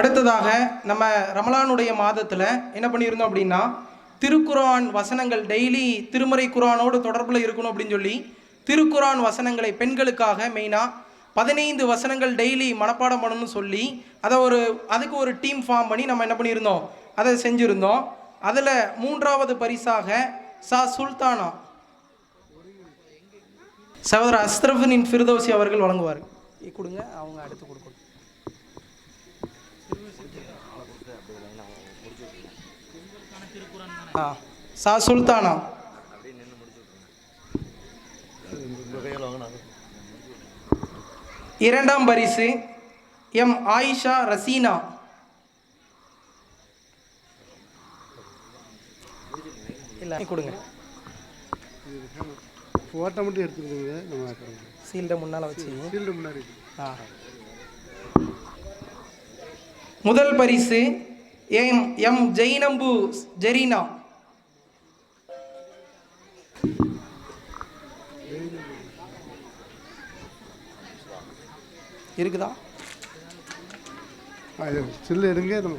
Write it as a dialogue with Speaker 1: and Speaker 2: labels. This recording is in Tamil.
Speaker 1: அடுத்ததாக நம்ம ரமலானுடைய மாதத்தில் என்ன பண்ணியிருந்தோம் அப்படின்னா திருக்குரான் வசனங்கள் டெய்லி திருமறை குரானோடு தொடர்பில் இருக்கணும் அப்படின்னு சொல்லி திருக்குரான் வசனங்களை பெண்களுக்காக மெயினாக பதினைந்து வசனங்கள் டெய்லி மனப்பாடம் பண்ணணும்னு சொல்லி அதை ஒரு அதுக்கு ஒரு டீம் ஃபார்ம் பண்ணி நம்ம என்ன பண்ணியிருந்தோம்? அதை செஞ்சுருந்தோம். அதில் மூன்றாவது பரிசாக சா சுல்தானா. சகோதரர் அஸ்ரஃபின் ஃபிர்தோசி அவர்கள் வழங்குவார். கொடுங்க அவங்க அடுத்து கொடுக்கணும் ஆ சா சுல்தானா? இரண்டாம் பரிசு எம் ஆயிஷா ரசீனா. இல்லை கொடுங்க.
Speaker 2: ஃபோட்டோ மட்டும் எடுத்துக்கிடுங்க. நம்ம
Speaker 1: சீல்டை முன்னால் வச்சு.
Speaker 2: ஃபீல்டு முன்னாடி
Speaker 1: ஆ. முதல் பரிசு எம் எம் ஜெயினம்பு ஜெரீனா. இருக்குதா?
Speaker 2: சில்லு எடுங்க நம்ம